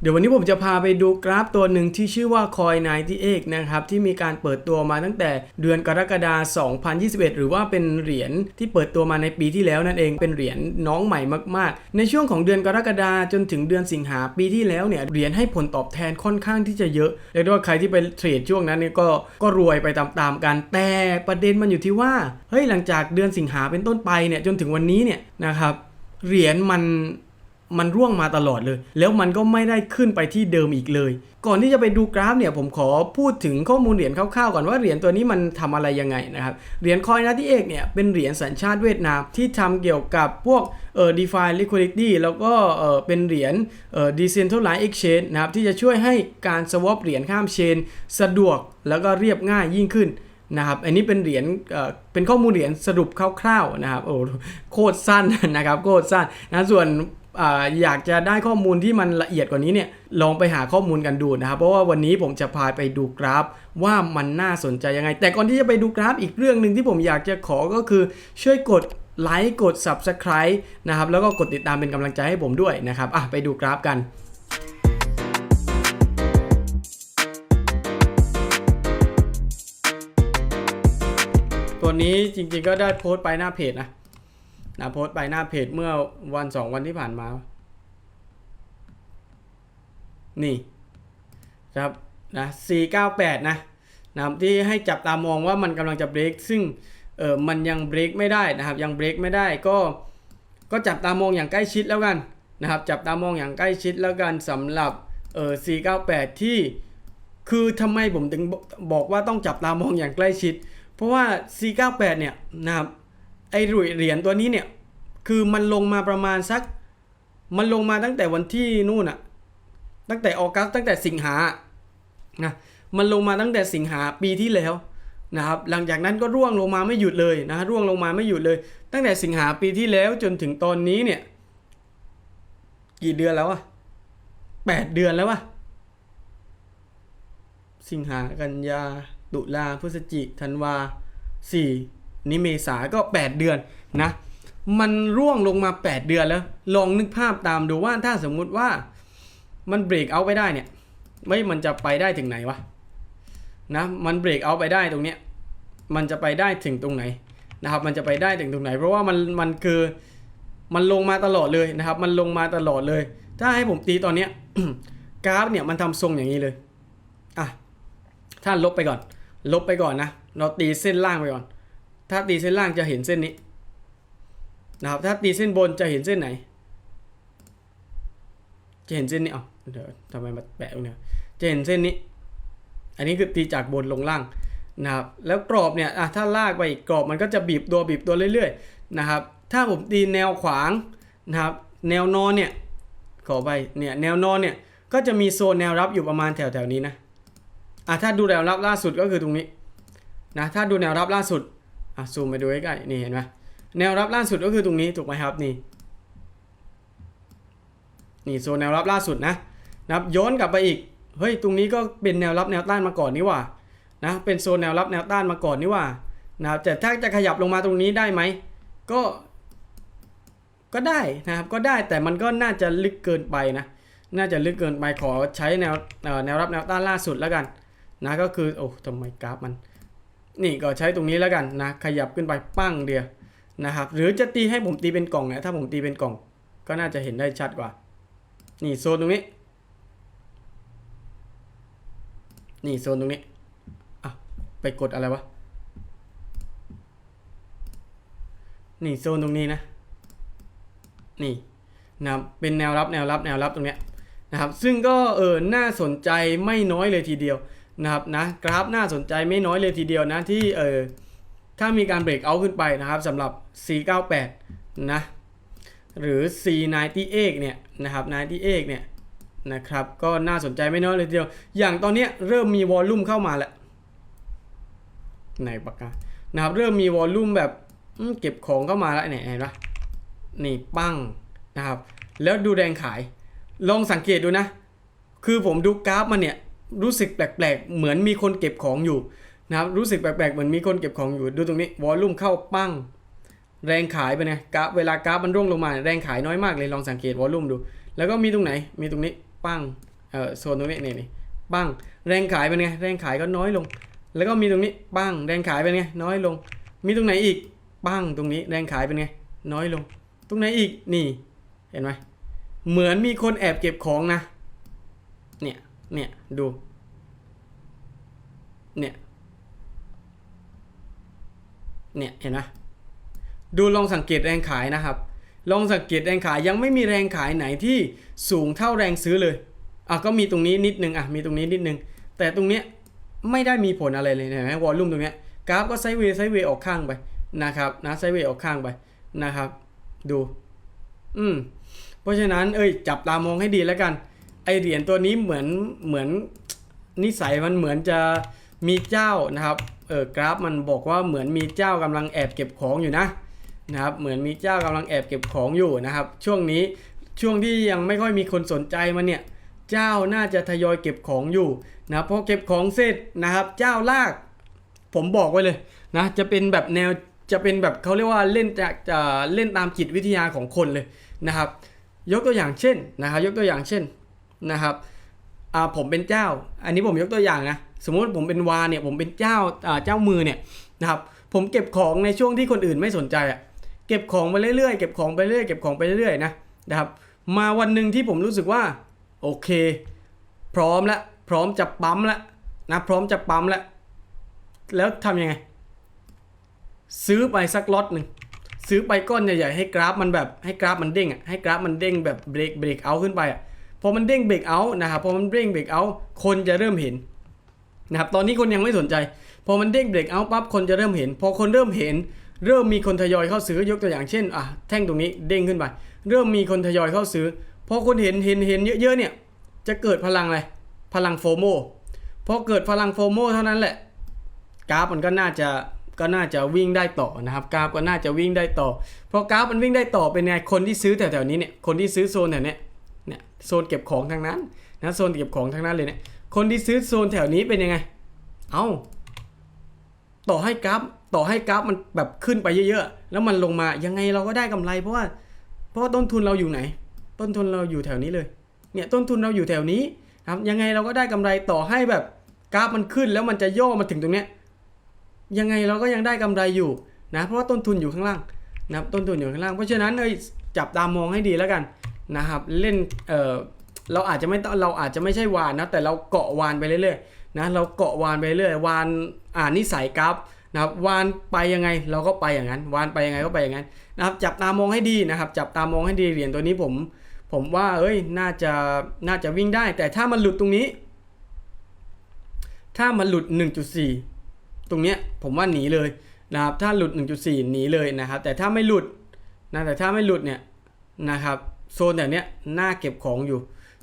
เดี๋ยววันนี้ผมจะพาไปดูกราฟตัวหนึ่งที่ชื่อว่า Coin 98นะครับที่มีการเปิดตัวมาตั้งแต่เดือนกรกฎาคม 2021 หรือว่าเป็นเหรียญที่เปิดตัวมาในปีที่แล้วนั่นเองเป็นเหรียญน้องใหม่มากๆ ในช่วงของเดือนกรกฎาคมจนถึงเดือนสิงหาปีที่แล้วเนี่ยเหรียญให้ผลตอบแทนค่อนข้างที่จะเยอะเรียกได้ว่าใครที่ไปเทรดช่วงนั้นเนี่ยก็ก็รวยไปตามๆกัน แต่ประเด็นมันอยู่ที่ว่าเฮ้ยหลังจากเดือนสิงหาเป็นต้นไปเนี่ยจนถึงวันนี้เนี่ยนะครับเหรียญมัน มันร่วงมาตลอดเลย แล้วมันก็ไม่ได้ขึ้นไปที่เดิมอีกเลย ก่อนที่จะไปดูกราฟเนี่ยผมขอพูดถึงข้อมูลเหรียญคร่าวๆก่อนว่าเหรียญตัวนี้มันทำอะไรยังไงนะครับเหรียญคอยนาที่เอกเนี่ยเป็นเหรียญสัญชาติเวียดนามที่ทำเกี่ยวกับพวกเอ่อ DeFi liquidity แล้วก็เอ่อเป็นเหรียญเอ่อ decentralized exchange นะครับที่จะช่วยให้การ swap เหรียญข้ามเชน สะดวกแล้วก็เรียบง่ายยิ่งขึ้นนะครับอันนี้เป็นเหรียญเออเป็นข้อมูลเหรียญสรุปคร่าวๆนะครับโอ้โคตรสั้นนะครับโคตรสั้นนะส่วน อยากจะได้ข้อมูลที่มันละเอียดกว่านี้เนี่ยลองไปหาข้อมูลกันดูนะครับ เพราะว่าวันนี้ผมจะพาไปดูกราฟว่ามันน่าสนใจยังไง แต่ก่อนที่จะไปดูกราฟอีกเรื่องหนึ่งที่ผมอยากจะขอก็คือช่วยกดไลค์กด Subscribe นะครับ แล้วก็กดติดตามเป็นกำลังใจให้ผมด้วยนะครับอะไปดูกราฟกันตัวนี้จริงๆก็ได้โพสต์ไปหน้าเพจนะ นะโพสต์ไปหน้าเพจเมื่อวันสองวันที่ผ่านมา นี่ครับนะ 498 นะนะครับที่ให้จับตามองว่ามันกำลังจะเบรกซึ่งเออมันยังเบรกไม่ได้นะครับ ยังเบรกไม่ได้ก็ก็จับตามองอย่างใกล้ชิดแล้วกันนะครับ จับตามองอย่างใกล้ชิดแล้วกันสำหรับเออ498 ที่คือทำไมผมถึงบอกว่าต้องจับตามองอย่างใกล้ชิด เพราะว่า C98 เนี่ยนะครับ ไอ้เหรียญตัวนี้เนี่ย คือมันลงมาประมาณสัก มันลงมาตั้งแต่วันที่นู่นอะตั้งแต่ออกัสตั้งแต่สิงหานะมันลงมาตั้งแต่สิงหาปีที่แล้วนะครับหลังจากนั้นก็ร่วงลงมาไม่หยุดเลยนะร่วงลงมาไม่หยุดเลย ตั้งแต่สิงหาปีที่แล้วจนถึงตอนนี้เนี่ย กี่เดือนแล้วอะแปดเดือนแล้วอะสิงหากันยาตุลาพฤศจิธันวาสี่ นี่เมษาก็ 8 เดือนนะ มันร่วงลงมา 8 เดือนแล้ว ลองนึกภาพตามดูว่าถ้าสมมุติว่ามันเบรกเอาไปได้เนี่ยไม่มันจะไปได้ถึงไหนวะนะมันเบรกเอาไปได้ตรงเนี้ยมันจะไปได้ถึงตรงไหนนะครับ มันจะไปได้ถึงตรงไหน เพราะว่ามันมันคือมันลงมาตลอดเลยนะครับ มันลงมาตลอดเลย ถ้าให้ผมตีตอนเนี้ยกราฟเนี่ยมันทำทรงอย่างนี้เลยอะถ้าลบไปก่อน ลบไปก่อนนะ เราตีเส้นล่างไปก่อน ถ้าตีเส้นล่างจะเห็นเส้นนี้นะครับ ถ้าตีเส้นบนจะเห็นเส้นไหน จะเห็นเส้นนี้เอาเดี๋ยวทำไมมาแปะตรงเนี้ยจะเห็นเส้นนี้ อันนี้คือตีจากบนลงล่างนะครับ แล้วกรอบเนี่ยอะถ้าลากไปอีกกรอบมันก็จะบีบตัวบีบตัวเรื่อยๆนะครับ ถ้าผมตีแนวขวางนะครับ แนวนอนเนี่ย ขอไปเนี่ยแนวนอนเนี่ยก็จะมีโซนแนวรับอยู่ประมาณแถวๆนี้นะอะถ้าดูแนวรับล่าสุดก็คือตรงนี้นะถ้าดูแนวรับล่าสุด อะซูมไปดูใกล้ๆนี่เห็นไหมแนวรับล่าสุดก็คือตรงนี้ถูกไหมครับนี่นี่โซนแนวรับล่าสุดนะนะครับย้อนกลับไปอีกเฮ้ยตรงนี้ก็เป็นแนวรับแนวต้านมาก่อนนี่ว่านะเป็นโซนแนวรับแนวต้านมาก่อนนี่ว่านะครับแต่ถ้าจะขยับลงมาตรงนี้ได้ไหมก็ก็ได้นะครับก็ได้แต่มันก็น่าจะลึกเกินไปนะน่าจะลึกเกินไปขอใช้แนวแนวรับแนวต้านล่าสุดแล้วกันนะก็คือโอ้ทำไมกราฟมัน นี่ก็ใช้ตรงนี้แล้วกันนะ ขยับขึ้นไปปั้งเดียวนะครับ หรือจะตีให้ผมตีเป็นกล่องเนี่ยถ้าผมตีเป็นกล่อง ก็น่าจะเห็นได้ชัดกว่า นี่โซนตรงนี้ นี่โซนตรงนี้อะไปกดอะไรวะ นี่โซนตรงนี้นะ นี่นะครับเป็นแนวรับแนวรับแนวรับตรงเนี้ยนะครับ ซึ่งก็เออน่าสนใจไม่น้อยเลยทีเดียว นะครับนะกราฟน่าสนใจไม่น้อยเลยทีเดียวนะที่เออถ้ามีการเบรกเอาขึ้นไปนะครับสำหรับ C98 นะหรือ C98 เนี่ยนะครับ98เนี่ยนะครับก็น่าสนใจไม่น้อยเลยทีเดียว อย่างตอนนี้เริ่มมีวอลลุ่มเข้ามาแล้วไหนปากกานะครับเริ่มมีวอลลุ่มแบบเก็บของเข้ามาแล้วเนี่ยเห็นปะนี่ปั้งนะครับแล้วดูแรงขาย ลองสังเกตดูนะ คือผมดูกราฟมันเนี่ย รู้สึกแปลกๆ เหมือนมีคนเก็บของอยู่นะครับรู้สึกแปลกๆ เหมือนมีคนเก็บของอยู่ ดูตรงนี้วอลลุ่มเข้าปั้ง แรงขายไปไงกราฟเวลากราฟมันร่วงลงมา แรงขายน้อยมากเลยลองสังเกตวอลลุ่มดู แล้วก็มีตรงไหนมีตรงนี้ปั้งเออโซนตรงนี้นี่นี่ปั้งแรงขายเป็นไงแรงขายก็น้อยลง แล้วก็มีตรงนี้ปั้งแรงขายเป็นไงน้อยลง มีตรงไหนอีกปั้งตรงนี้แรงขายเป็นไงน้อยลง ตรงไหนอีกนี่เห็นไหมเหมือนมีคนแอบเก็บของนะเนี่ย เนี่ยดู เนี่ย เนี่ยเห็นไหมดูลองสังเกตแรงขายนะครับ ลองสังเกตแรงขายยังไม่มีแรงขายไหนที่สูงเท่าแรงซื้อเลยอะก็มีตรงนี้นิดนึงอะมีตรงนี้นิดนึง แต่ตรงเนี้ยไม่ได้มีผลอะไรเลยเห็นไหมวอลลุ่มตรงเนี้ยกราฟก็ไซเวย์ไซเวย์ออกข้างไปนะครับนะไซเวย์ออกข้างไปนะครับ ดู อืมเพราะฉะนั้นเอ้ยจับตามองให้ดีแล้วกัน ไอเหรียญตัวนี้เหมือนเหมือนนิสัยมันเหมือนจะมีเจ้านะครับเออกราฟมันบอกว่าเหมือนมีเจ้ากำลังแอบเก็บของอยู่นะนะครับเหมือนมีเจ้ากำลังแอบเก็บของอยู่นะครับ ช่วงนี้ช่วงที่ยังไม่ค่อยมีคนสนใจมันเนี่ยเจ้าน่าจะทยอยเก็บของอยู่นะพอเก็บของเสร็จนะครับ เจ้าลาก ผมบอกไว้เลยนะจะเป็นแบบแนวจะเป็นแบบเขาเรียกว่าเล่นจากจะเล่นตามจิตวิทยาของคนเลยนะครับ ยกตัวอย่างเช่นนะครับ ยกตัวอย่างเช่น นะครับอ่าผมเป็นเจ้า อันนี้ผมยกตัวอย่างนะสมมติผมเป็นวาเนี่ยผมเป็นเจ้าอ่าเจ้ามือเนี่ยนะครับผมเก็บของในช่วงที่คนอื่นไม่สนใจอะ่ะเก็บของไปเรื่อยๆเก็บของไปเรื่อยเก็บของไปเรื่อยๆนะนะครับมาวันหนึ่งที่ผมรู้สึกว่าโอเค พร้อมแล้วพร้อมจะปั๊มแล้วนะพร้อมจะปั๊มแล้วแล้วทำยังไง ซื้อไปสักล็อตหนึ่งซื้อไปก้อนใหญ่ๆให้กราฟมันแบบให้กราฟมันเด้งอะให้กราฟมันเด้งแบบเบรกเบรกเอาขึ้นไปอะ พอมันเด้งเบรกเอานะครับพอมันเด้งเบรกเอาคนจะเริ่มเห็นนะครับตอนนี้คนยังไม่สนใจ พอมันเด้งเบรกเอาปั๊บคนจะเริ่มเห็น พอคนเริ่มเห็น เริ่มมีคนทยอยเข้าซื้อยกตัวอย่างเช่นอะแท่งตรงนี้เด้งขึ้นไปเริ่มมีคนทยอยเข้าซื้อพอคนเห็นเห็นเห็นเยอะๆเนี่ยจะเกิดพลังอะไรพลังโฟโมพอเกิดพลังโฟโมเท่านั้นแหละกราฟมันก็น่าจะก็น่าจะวิ่งได้ต่อนะครับกราฟก็น่าจะวิ่งได้ต่อเพราะกราฟมันวิ่งได้ต่อเป็นไงคนที่ซื้อแถวๆนี้เนี่ยคนที่ซื้อโซนแถวเนี้ย เนี่ยโซนเก็บของทางนั้นนะโซนเก็บของทางนั้นเลยเนี่ยคนที่ซื้อโซนแถวนี้เป็นยังไง เอ้าต่อให้กราฟต่อให้กราฟมันแบบขึ้นไปเยอะๆ แล้วมันลงมายังไงเราก็ได้กำไร เพราะว่าเพราะว่าต้นทุนเราอยู่ไหน ต้นทุนเราอยู่แถวนี้เลยเนี่ยต้นทุนเราอยู่แถวนี้ครับยังไงเราก็ได้กำไรต่อให้แบบกราฟมันขึ้นแล้วมันจะย่อมาถึงตรงเนี้ยยังไงเราก็ยังได้กำไรอยู่นะเพราะว่าต้นทุนอยู่ข้างล่างนะครับต้นทุนอยู่ข้างล่างเพราะฉะนั้นเอ้ยจับตามองให้ดีแล้วกัน นะครับเล่นเออเราอาจจะไม่เราอาจจะไม่ใช่วานนะแต่เราเกาะวานไปเรื่อยๆนะเราเกาะวานไปเรื่อยวานอ่านนิสัยกราฟนะครับวานไปยังไงเราก็ไปอย่างนั้น วานไปยังไงก็ไปอย่างนั้นนะครับจับตามองให้ดีนะครับจับตามองให้ดีเหรียญตัวนี้ผม ผมว่าเอ้ยน่าจะน่าจะวิ่งได้ แต่ถ้ามันหลุดตรงนี้ ถ้ามันหลุด 1.4 ตรงเนี้ยผมว่าหนีเลยนะครับถ้าหลุด 1.4 หนีเลยนะครับ แต่ถ้าไม่หลุดนะแต่ถ้าไม่หลุดเนี่ยนะครับ โซนแบบเนี้ยน่าเก็บของอยู่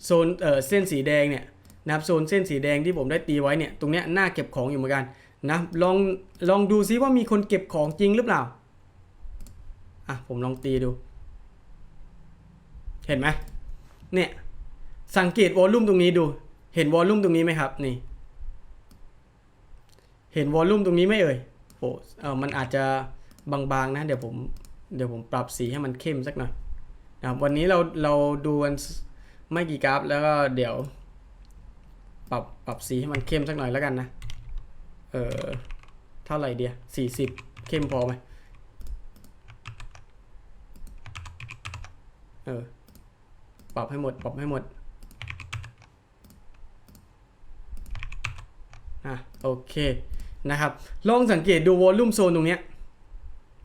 โซนเออเส้นสีแดงเนี่ยนะครับโซนเส้นสีแดงที่ผมได้ตีไว้เนี่ยตรงเนี้ยน่าเก็บของอยู่เหมือนกันนะลองลองดูซิว่ามีคนเก็บของจริงหรือเปล่าอะผมลองตีดู เห็นไหมเนี่ยสังเกตวอลลุ่มตรงนี้ดู เห็นวอลลุ่มตรงนี้ไหมครับนี่ เห็นวอลลุ่มตรงนี้ไหมเอ่ยโอ้เออมันอาจจะบางๆนะ เดี๋ยวผมเดี๋ยวผมปรับสีให้มันเข้มสักหน่อย นะครับวันนี้เราเราดูกันไม่กี่กราฟ แล้วก็เดี๋ยว ปรับปรับสีให้มันเข้มสักหน่อยแล้วกันนะ เออเท่าไหร่เดียสี่สิบเข้มพอไหมเออ ปรับให้หมด ปรับให้หมด อะ โอเค นะครับ ลองสังเกตดูวอลลุ่มโซนตรงเนี้ย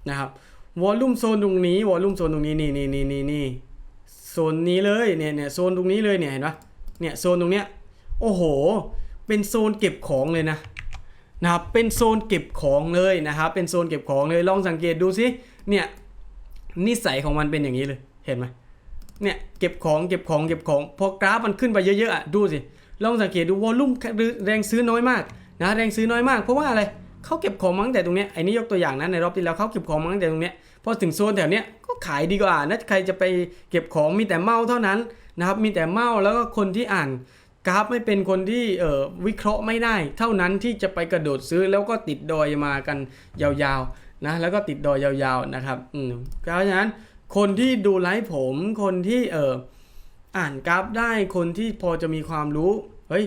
นะครับ วอลลุ่มโซนตรงนี้วอลลุ่มโซนตรงนี้นี่นี่นี่นี่นี่โซนนี้เลยเนี่ยเนี่ยโซนตรงนี้เลยเนี่ยเห็นปะเนี่ยโซนตรงเนี้ยโอ้โห เป็นโซนเก็บของเลยนะนะครับเป็นโซนเก็บของเลยนะครับเป็นโซนเก็บของเลยลองสังเกตดูสิเนี่ยนิสัยของมันเป็นอย่างนี้เลยเห็นไหมเนี่ยเก็บของเก็บของเก็บของพอกราฟมันขึ้นไปเยอะๆอะดูสิลองสังเกตดูวอลลุ่มแรงซื้อน้อยมากนะแรงซื้อน้อยมากเพราะว่าอะไร เขาเก็บของมั้งแต่ตรงเนี้ยไอ้นี่ยกตัวอย่างนะในรอบที่แล้วเขาเก็บของมั้งแต่ตรงเนี้ยพอถึงโซนแถวเนี้ยก็ขายดีกว่านะใครจะไปเก็บของมีแต่เมาเท่านั้นนะครับมีแต่เมาแล้วก็คนที่อ่านกราฟไม่เป็นคนที่เอ่อวิเคราะห์ไม่ได้ เท่านั้นที่จะไปกระโดดซื้อแล้วก็ติดดอยมากันยาวๆนะแล้วก็ติดดอยยาวๆนะครับอืมเพราะฉะนั้นคนที่ดูไลฟ์ผมคนที่เอ่ออ่านกราฟได้คนที่พอจะมีความรู้เฮ้ย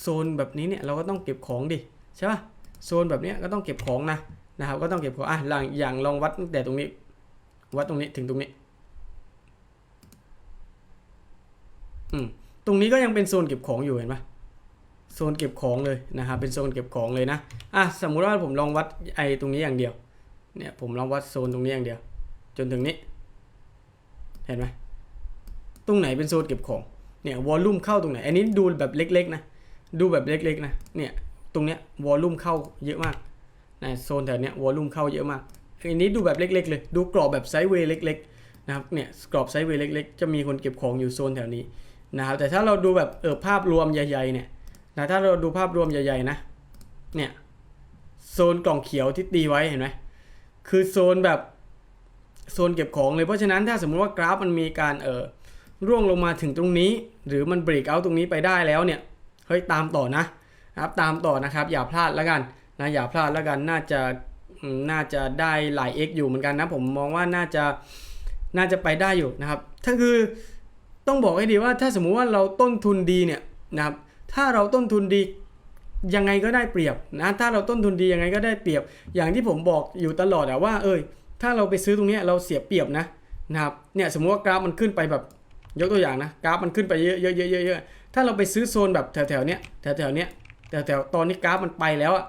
โซนแบบนี้เนี่ยเราก็ต้องเก็บของดิ ใช่ป่ะโซนแบบนี้ก็ต้องเก็บของนะนะครับก็ต้องเก็บของอะหลังอย่างลองวัดตั้งแต่ตรงนี้ วัดตรงนี้ถึงตรงนี้อืมตรงนี้ก็ยังเป็นโซนเก็บของอยู่เห็นปะโซนเก็บของเลยนะครับเป็นโซนเก็บของเลยนะอะสมมุติว่าผมลองวัดไอ้ตรงนี้อย่างเดียวเนี่ยผมลองวัดโซนตรงนี้อย่างเดียว จนถึงนี้ เห็นไหมตรงไหนเป็นโซนเก็บของเนี่ยวอลลุ่มเข้าตรงไหน อันนี้ดูแบบเล็กๆนะดูแบบเล็กๆนะเนี่ย ตรงเนี้ยวอลลุ่มเข้าเยอะมากนะโซนแถวเนี้ยวอลลุ่มเข้าเยอะมากอันนี้ดูแบบเล็กๆเลย ดูกรอบแบบไซด์เวย์เล็กๆนะครับเนี่ยกรอบไซด์เวย์เล็กๆ จะมีคนเก็บของอยู่โซนแถวนี้นะครับแต่ถ้าเราดูแบบเออภาพรวมใหญ่ๆเนี่ยนะถ้าเราดูภาพรวมใหญ่ๆนะเนี่ยโซนกล่องเขียวที่ตีไว้เห็นไหมคือโซนแบบโซนเก็บของเลยเพราะฉะนั้นถ้าสมมุติว่ากราฟมันมีการเออร่วงลงมาถึงตรงนี้ หรือมันเบรกเอาตรงนี้ไปได้แล้วเนี่ยเฮ้ยตามต่อนะ นะครับตามต่อนะครับอย่าพลาดแล้วกันนะอย่าพลาดแล้วกันน่าจะน่าจะได้หลาย X อยู่เหมือนกันนะผมมองว่าน่าจะน่าจะไปได้อยู่นะครับถ้าคือต้องบอกให้ดีว่าถ้าสมมุติว่าเราต้นทุนดีเนี่ยนะครับถ้าเราต้นทุนดียังไงก็ได้เปรียบนะถ้าเราต้นทุนดียังไงก็ได้เปรียบ อย่างที่ผมบอกอยู่ตลอดอะว่าเอยถ้าเราไปซื้อตรงนี้เราเสียเปรียบนะนะครับเนี่ยสมมติว่ากราฟมันขึ้นไปแบบยกตัวอย่างนะกราฟมันขึ้นไปเยอะเยอะเยอะเยอะถ้าเราไปซื้อโซนแบบแถวแถวๆเนี้ยแถวแถวๆเนี้ย แถวแถวๆตอนนี้กราฟมันไปแล้วอะ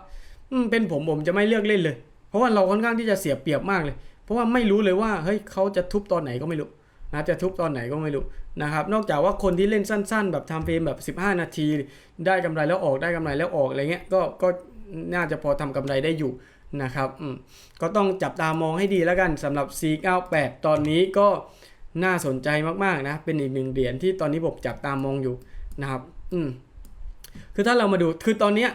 เป็นผมผมจะไม่เลือกเล่นเลย เพราะว่าเราค่อนข้างที่จะเสียเปรียบมากเลย เพราะว่าไม่รู้เลยว่าเฮ้ยเขาจะทุบตอนไหนก็ไม่รู้นะจะทุบตอนไหนก็ไม่รู้นะครับ นอกจากว่าคนที่เล่นสั้น ๆ แบบทำเฟรมแบบ 15 นาที ได้กำไรแล้วออกได้กำไรแล้วออกอะไรเงี้ยก็ก็น่าจะพอทำกำไรได้อยู่นะครับอืมก็ต้องจับตามองให้ดีแล้วกันสำหรับ C98 ตอนนี้ก็น่าสนใจมากๆนะเป็นอีกหนึ่งเหรียญที่ตอนนี้ผมจับตามองอยู่นะครับ อืม คือถ้าเรามาดูคือตอนเนี้ย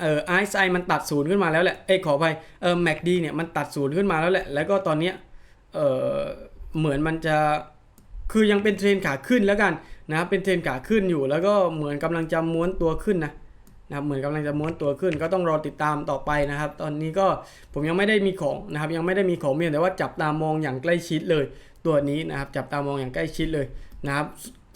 เออไอซ์ไอมันตัดศูนย์ขึ้นมาแล้วแหละเอ้ยขออภัยเออแม็กดีเนี่ยมันตัดศูนย์ขึ้นมาแล้วแหละ แล้วก็ตอนเนี้ยเออเหมือนมันจะคือยังเป็นเทรนขาขึ้นแล้วกันนะเป็นเทรนขาขึ้นอยู่ แล้วก็เหมือนกำลังจะม้วนตัวขึ้นนะนะครับเหมือนกำลังจะม้วนตัวขึ้น ก็ต้องรอติดตามต่อไปนะครับ ตอนนี้ก็ผมยังไม่ได้มีของนะครับ ยังไม่ได้มีของเพียงแต่ว่าจับตามองอย่างใกล้ชิดเลย ตัวนี้นะครับจับตามองอย่างใกล้ชิดเลยนะครับ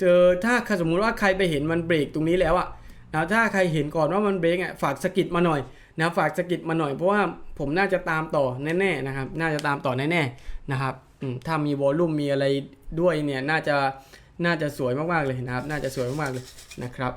เจอถ้าสมมุติว่าใครไปเห็นมันเบรกตรงนี้แล้วอะ นะถ้าใครเห็นก่อนว่ามันเบรกอะฝากสกิดมาหน่อยนะฝากสกิดมาหน่อยเพราะว่าผมน่าจะตามต่อแน่ๆนะครับ น่าจะตามต่อแน่ๆนะครับถ้ามีวอลลุ่มมีอะไรด้วยเนี่ยน่าจะน่าจะสวยมากๆเลยนะครับ น่าจะสวยมากๆเลยนะครับ